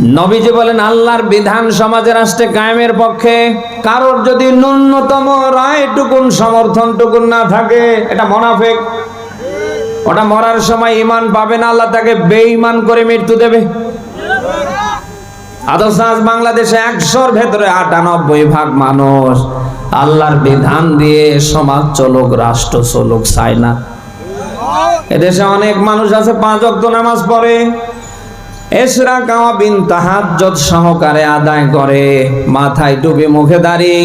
নবীজি বলেন, আল্লাহর বিধান সমাজে রাষ্ট্রে কায়েমের পক্ষে। কারোর যদি ন্যূনতম রায়টুকুন, সমর্থনটুকুন না থাকে, এটা মোনাফেক। ওটা মরার সময় ইমান পাবে না, আল্লাহ তাকে বেঈমান করে মৃত্যু দেবে। অথচ আজ বাংলাদেশে একশোর ভেতরে আটানব্বই ভাগ মানুষ আল্লাহর বিধান দিয়ে সমাজ চলুক, রাষ্ট্র চলুক, চায় না। এদেশে অনেক মানুষ আছে, পাঁচ অক্ত নামাজ পড়ে। এসরা কাওয়া বিন তাহাজ্জত সহকারে আদায় করে। মাথায় টুপি মুখে দাঁড়িয়ে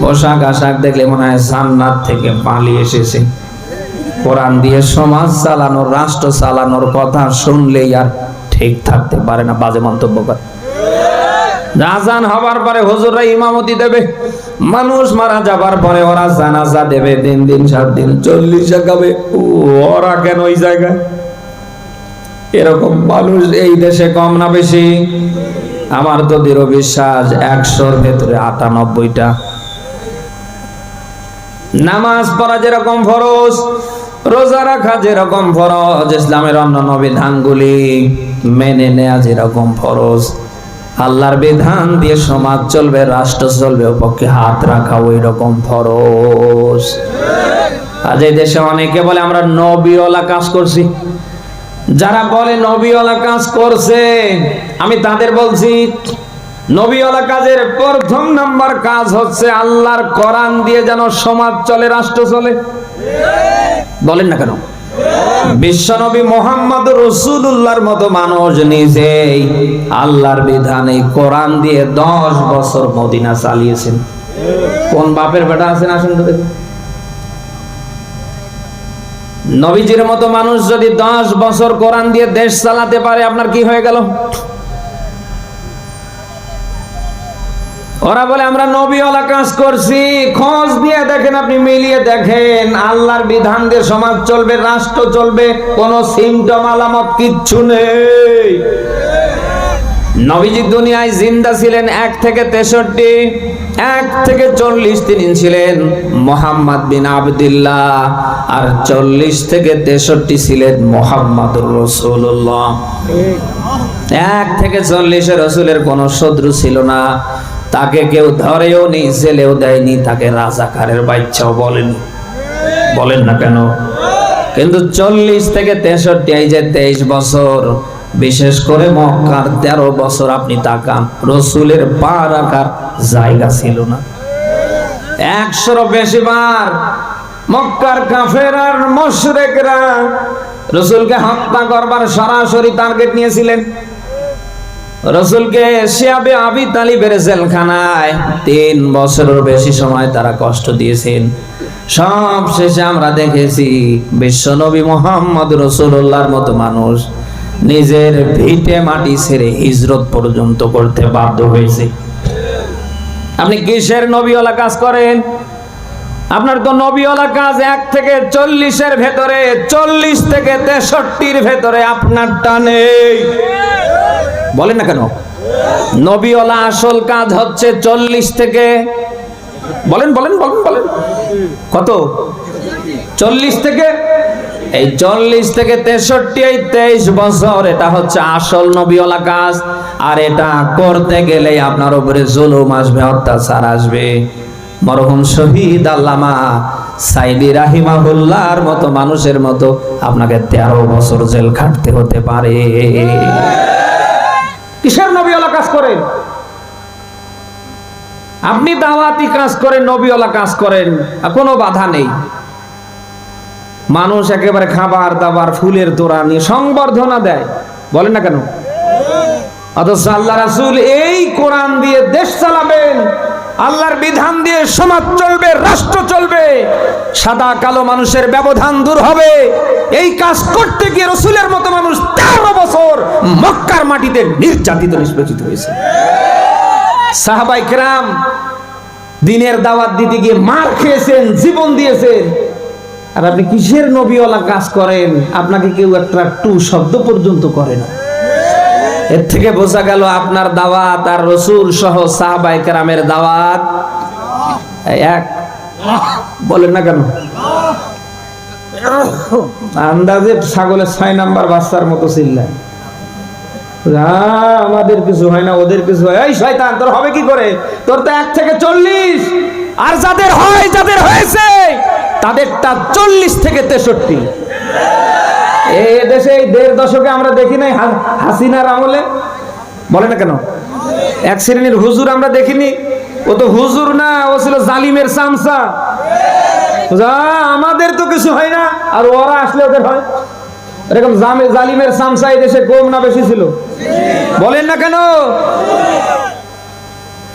পোশাক আশাক দেখলে মনে হয় জান্নাত থেকে পালিয়ে এসেছে। কোরআন দিয়ে সমাজ চালানোর রাষ্ট্র চালানোর কথা শুনলেই আর ঠিক থাকতে পারে না বাজে মন্তব্য করে। আজান হবার পরে হুজুররা ইমামতি দেবে। মানুষ মারা যাবার পরে ওরা জানাজা দেবে দিন দিন সাত দিন চল্লিশ জাগাবে। ওরা কেন ওই জায়গায়? এরকম মানুষ এই দেশে কম না বেশি? আমার তো দৃঢ় বিশ্বাস একশোর ভেতরে আটানব্বইটা। নামাজ পড়া যেরকম ফরজ, রোজা রাখা যেরকম ফরজ, ইসলামের অন্যান্য বিধানগুলি মেনে নেয়া যেরকম ফরজ। আল্লাহর বিধান দিয়ে সমাজ চলবে, রাষ্ট্র চলবে পক্ষে হাত রাখা ওই রকম ফরজ। আজ এই দেশে অনেকে বলে, আমরা নবীওয়ালা কাজ করছি। যারা বলে নবীওয়ালা কাজ করছে, আমি তাদের বলছি, নবীওয়ালা কাজের প্রথম নাম্বার কাজ হচ্ছে আল্লাহর কোরআন দিয়ে যেন সমাজ চলে, রাষ্ট্র চলে। বলেন না কেন? বিশ্বনবী মোহাম্মদ রসুল্লাহর মতো মানুষ নিজেই আল্লাহর বিধানে কোরআন দিয়ে দশ বছর মদিনা চালিয়েছেন। কোন বাপের বেটা আছেন আসেন তো দেখুন। নবীজির মতো মানুষ যদি দশ বছর কোরআন দিয়ে দেশ চালাতে পারে, আপনার কি হয়ে গেল? ওরা বলে, আমরা নবীওয়ালা কাজ করছি, খোঁজ দিয়ে দেখেন, আপনি মিলিয়ে দেখেন, আল্লাহর বিধান দিয়ে সমাজ চলবে, রাষ্ট্র চলবে, কোন সিমটম আলামত কিচ্ছু নেই। নবীজি দুনিয়ায় জিন্দা ছিলেন এক থেকে তেষট্টি। এক থেকে চল্লিশ তিনি ছিলেন মোহাম্মদ বিন আবদুল্লাহ, আর চল্লিশ থেকে তেষট্টি ছিলেন মোহাম্মদ রসুল্লাহ এক থেকে চল্লিশে রসুলের কোনো শত্রু ছিল না, তাকে কেউ ধরেও নি, জেলেও দেয়নি, তাকে রাজাকারের বাচ্চাও বলেনি। বলেন না কেন? কিন্তু চল্লিশ থেকে তেষট্টি, এই যে তেইশ বছর বিশেষ করে মক্কার তেরো বছর আপনি তাকান, রসুলের পা রাখার জায়গা ছিল না। একশোরও বেশি বার মক্কার কাফের আর মশরেকরা রসুলকে হত্যা করবার সরাসরি টার্গেট নিয়েছিলেন। রসুলকে শিয়াবে আবি তালিবের জেলখানায় তিন বছরের বেশি সময় তারা কষ্ট দিয়েছেন। সব শেষে আমরা দেখেছি, বিশ্বনবী মোহাম্মদ রসুল্লাহর মতো মানুষ নিজের ভিটে মাটি ছেড়ে হিজরত পর্যন্ত করতে বাধ্য হয়েছে। আপনি কিসের নবীওয়ালা কাজ করেন? আপনার তো নবীওয়ালা কাজ এক থেকে চল্লিশের ভেতরে, চল্লিশ থেকে তেষট্টির ভেতরে আপনারটা নেই। বলেন না কেন? নবীওয়ালা আসল কাজ হচ্ছে চল্লিশ থেকে, বলেন বলেন বলেন বলেন। কত? চল্লিশ থেকে এই চল্লিশ থেকে তেষট্টি, এই তেইশ বছর, এটা হচ্ছে আসল নবীওয়ালা কাজ। আর এটা করতে গেলে আপনার উপরে জুলুম আসবে, অত্যাচার আসবে। মরহুম শহীদ আল্লামা সাইদি রাহিমাহুল্লাহর মতো মানুষের মতো আপনাকে তেরো বছর জেল খাটতে হতে পারে। কিসের নবীওয়ালা কাজ করেন? আপনি দাওয়াতি কাজ করেন, নবীওয়ালা কাজ করেন কোনো বাধা নেই। মানুষ একেবারে খাবার দাবার, ফুলের তোড়া নিয়ে সংবর্ধনা দেয়। বলেন না কেন? অথচ আল্লাহ রাসূল এই কোরআন দিয়ে দেশ চালাবেন, আল্লাহর বিধান দিয়ে সমাজ চলবে, রাষ্ট্র চলবে, সাদা কালো মানুষের ব্যবধান দূর হবে। এই কাজ করতে গিয়ে রসুলের মতো মানুষ তেরো বছর মক্কার মাটিতে নির্যাতিত, নিষ্পেষিত হয়েছে। সাহাবাই কেরাম দিনের দাওয়াত দিতে গিয়ে মার খেয়েছেন, জীবন দিয়েছেন। আর আপনি কিসের নবীওয়ালা কাজ করেন? আপনাকে কেউ একটা টু শব্দ পর্যন্ত করে না। এর থেকে বোঝা গেল আপনার দাওয়াত আর রসুল সহ সাহাবাই কেরামের দাওয়াত এক। বলেন না কেন? আন্দাজে ছাগলের ছয় নাম্বার বাচ্চার মতো চিল্লায়। আমাদের কিছু হয় না, ওদের কিছু হয়। শয়তান, তোর হবে কি করে? তোর তো এক থেকে চল্লিশ। আর যাদের হয়, যাদের হয়েছে, তাদেরটা চল্লিশ থেকে তেষট্টি। এই দেশে এই দেড় দশকে আমরা দেখি নাই হাসিনার আমলে। বলে না কেন? এক শ্রেণির হুজুর আমরা দেখিনি। ও তো হুজুর না, ও ছিল জালিমের সামসা আমাদের তো কিছু হয় না, আর ওরা আসলে ওদের হয়। এরকম জালিমের সামসা এই দেশে কম না বেশি ছিল। বলেন না কেন?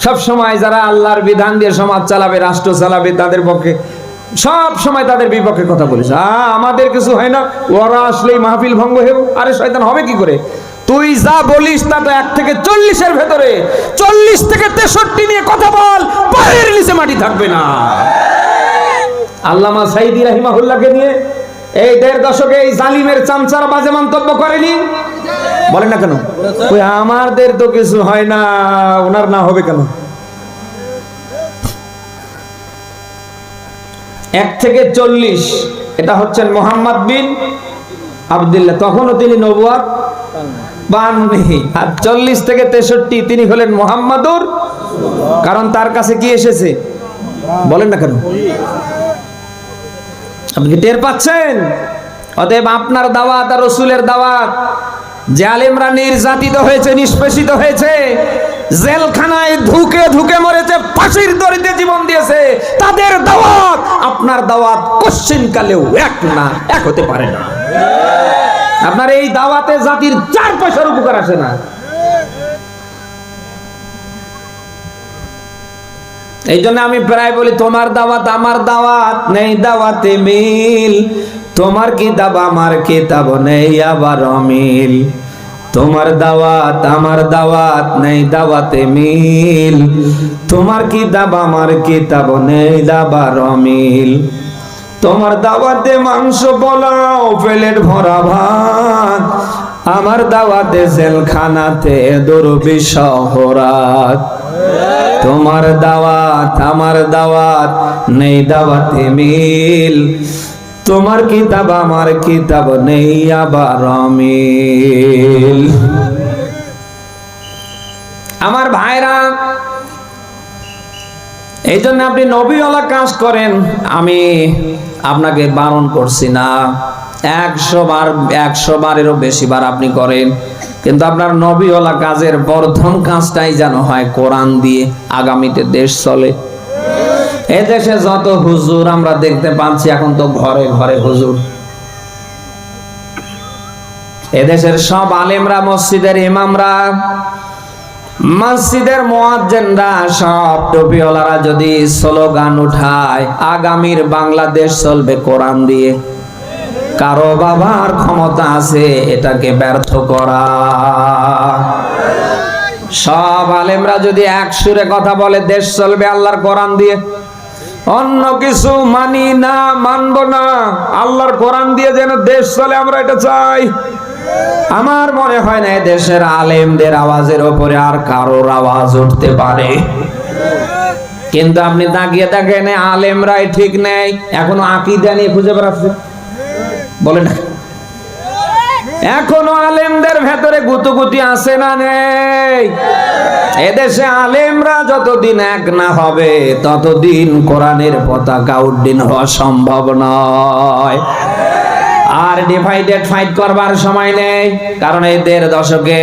সব সময় যারা আল্লাহর বিধান দিয়ে সমাজ চালাবে, রাষ্ট্র চালাবে, তাদের পক্ষে, সব সময় তাদের বিপক্ষে কথা বলিস আমাদের কিছু হয় না, ওরা আসলেই মাহফিল ভঙ্গ হেব আরে শয়তান হবে কি করে? তুই যা বলিস তা তো এক থেকে চল্লিশের ভেতরে, চল্লিশ থেকে তেষট্টি নিয়ে কথা বল, পায়ের নিচে মাটি থাকবে না। আল্লামা সাইদি রাহিমাহুল্লাহকে নিয়ে এই দেড় দশকে এই জালিমের চামচার বাজে মন্তব্য করেনি? বলেন না কেন? ওই আমাদের তো কিছু হয় না, ওনার না হবে কেন? এক থেকে চল্লিশ, এটা হচ্ছেন মোহাম্মদ বিন আবদুল্লাহ, তখনও তিনি নবুয়াত পাননি। আর চল্লিশ থেকে তেষট্টি, তিনি হলেন মোহাম্মদুর, কারণ তার কাছে কি এসেছে? বলেন না কেন? আপনি কি টের পাচ্ছেন? অতএব আপনার দাওয়াত আর রসুলের দাওয়াত, যে আলেমরা নির্যাতিত হয়েছে, নিষ্পেষিত হয়েছে, জেলখানায় ধুকে ধুকে মরেছে, ফাঁসির দড়িতে জীবন দিয়েছে, তাদের দাওয়াত আপনার দাওয়াত কোশ্চিন কালেও এক না, এক হতে পারে না। আপনার এই দাওয়াতে জাতির চার পয়সার উপকার আসে না। এই জন্য আমি প্রায় বলি, তোমার দাওয়াত আমার দাওয়াত, নেই দাওয়াতে মিল। তোমার কিতাব আমার কিতাব নেই আবার অমিল। তোমার দাওয়াত আমার দাওয়াত, নেই দাওয়াতে মিল। তোমার কিতাব আমার কিতাব নেই দাবার অমিল। তোমার দাওয়াতে মাংস পোলাও, প্লেট ভরা ভাত। আমার দাওয়াতে জেলখানাতে দুর্বি শহরাত তোমার দাওয়াত, আমার দাওয়াত, নেই দাওয়াতে মিল। তোমার কিতাব, আমার কিতাব নেই, আবার অমিল। আমার ভাইরা এই জন্য আপনি নবীওয়ালা কাজ করেন, আমি আপনাকে বারণ করছি না। একশো বার, একশো বারেরও বেশি বার আপনি করেন। কিন্তু আপনার নবীওয়ালা কাজের প্রথম কাজটাই যেন হয় কোরআন দিয়ে আগামীতে দেশ চলে। এ দেশে যত হুজুর আমরা দেখতে পাচ্ছি, এখন তো ঘরে ঘরে হুজুর। এদেশের সব আলেমরা, মসজিদের ইমামরা, মসজিদের মোয়াজ্জেনরা, সব টুপিওয়ালারা যদি স্লোগান উঠায়, আগামীর বাংলাদেশ চলবে কোরআন দিয়ে। কারও বাবার ক্ষমতা আছে, এটাকে ব্যর্থ করা। সব আলেমরা যদি এক সুরে কথা বলে, দেশ চলবে আল্লাহর কোরআন দিয়ে। অন্য কিছু মানি না, মানব না, আল্লাহর কোরআন দিয়ে যেন দেশ চলে, আমরা এটা চাই। আমার মনে হয় না দেশের আলেমদের আওয়াজের ওপরে আর কারোর আওয়াজ উঠতে পারে। কিন্তু আপনি তাকিয়ে দেখেন, আলেমরাই ঠিক নেই, এখনও আকিদা নিয়ে খুঁজে বেড়াচ্ছে। বলে না এখনও আলেমদের ভেতরে গুতুগুতি আছে না নেই? এদেশে আলেমরা যতদিন এক না হবে, ততদিন কোরআনের পতাকা উড্ডীন হওয়া সম্ভব নয়। আর ডিভাইডেড ফাইট করবার সময় নেই, কারণ এই দেড় দশকে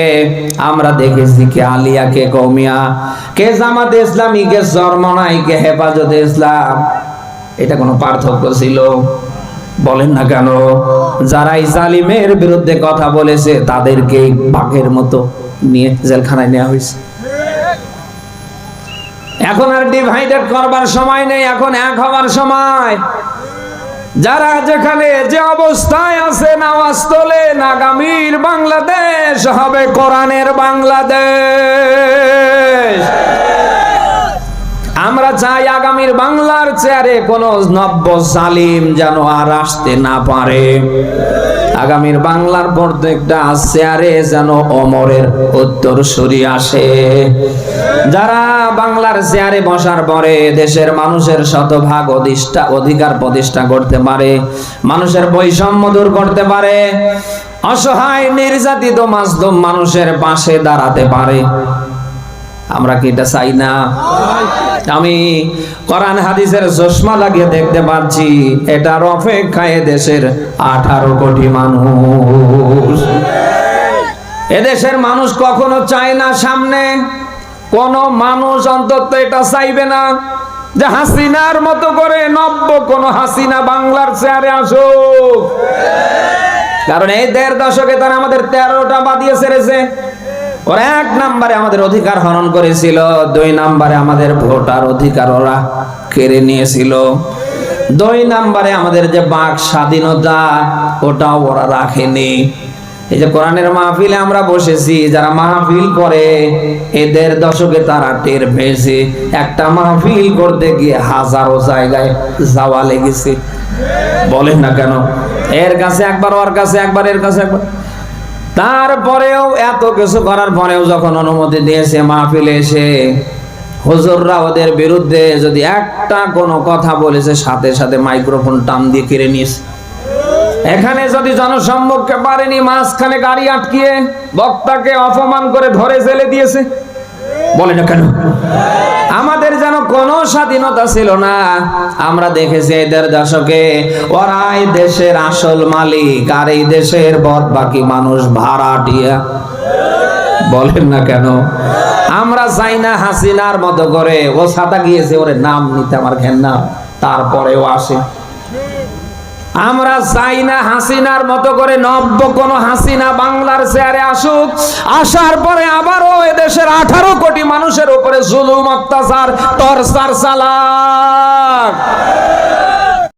আমরা দেখেছি কে আলিয়া, কে কৌমিয়া, কে জামাতে ইসলামী, কে জন্মনাই কে হেফাজতে ইসলাম। এটা কোনো পার্থক্য ছিল। বলেন না কেন? যারা জালিমের বিরুদ্ধে কথা বলেছে তাদেরকে বাঘের মতো নিয়ে জেলখানায় নেওয়া হয়েছে। এখন আর ডিভাইডেড করবার সময় নেই, এখন এক হবার সময়। যারা যেখানে যে অবস্থায় আছে, নামাজ তোলেন আগামীর বাংলাদেশ হবে কোরআনের বাংলাদেশ। আমরা চাই আগামীর বাংলার চেয়ারে কোন নব্য জালিম যেন আর আসতে না পারে। আগামীর বাংলার প্রত্যেকটা চেয়ারে যেন অমরের উত্তর সরি আসে। যারা বাংলার চেয়ারে বসার পরে দেশের মানুষের শতভাগ অধিষ্ঠা অধিকার প্রতিষ্ঠা করতে পারে, মানুষের বৈষম্য দূর করতে পারে, অসহায়, নির্যাতিত, মাসদম মানুষের পাশে দাঁড়াতে পারে আমরা কি এটা চাই না? আমি কোরআন হাদিসের চশমা লাগিয়ে দেখতে পাচ্ছি, এটার অপেক্ষায় দেশের আঠারো কোটি মানুষ। এদেশের মানুষ কখনো চায় না সামনে। কোন মানুষ অন্তত এটা চাইবে না যে হাসিনার মতো করে নব্য কোন হাসিনা বাংলার চেয়ারে আসুক। কারণ এই দেড় দশকে তারা আমাদের তেরোটা বাদিয়ে ছেড়েছে। ওরা এক নাম্বারে আমাদের অধিকার হরণ করেছিল, দুই নাম্বারে আমাদের ভোটার অধিকার ওরা কেড়ে নিয়েছিল। দুই নাম্বারে আমাদের যে বাক স্বাধীনতা, ওটাও ওরা রাখেনি। এই যে কোরআনের মাহফিলে আমরা বসেছি, যারা মাহফিল করে, এদের দশকে তারা টের পেয়েছে। একটা মাহফিল করতে গিয়ে হাজারো জায়গায় যাওয়া লেগেছে। বলেন না কেন? এর কাছে একবার, ওর কাছে একবার, এর কাছে একবার। তারপরেও এত কিছু করার পরেও যখন অনুমতি দিয়েছে মাহফিলে এসে হুজুররা ওদের বিরুদ্ধে যদি একটা কোনো কথা বলেছে, সাথে সাথে মাইক্রোফোন টান দিয়ে কেড়ে নিস এখানে যদি জনসম্মুখে পারেনি, মাঝখানে গাড়ি আটকিয়ে বক্তাকে অপমান করে ধরে জেলে দিয়েছে। বলে না কেন? আমাদের যেন কোনো স্বাধীনতা ছিল না, আমরা দেখেছি এদের দশকে ওরাই দেশের আসল মালিক আর এই দেশের বদ বাকি মানুষ ভাড়াটিয়া বলেন না কেন? আমরা চাই না হাসিনার মতো করে, ও সাদা গিয়েছে, ওরে নাম নিতে আমার ঘেন্না। তারপরেও আসে। আমরা চাই না, হাসিনার মতো করে নব্য কোন হাসিনা বাংলার চেয়ারে আসুক, আসার পরে আবারও এদেশের আঠারো কোটি মানুষের উপরে জুলুম, অত্যাচার তরসার চালাক।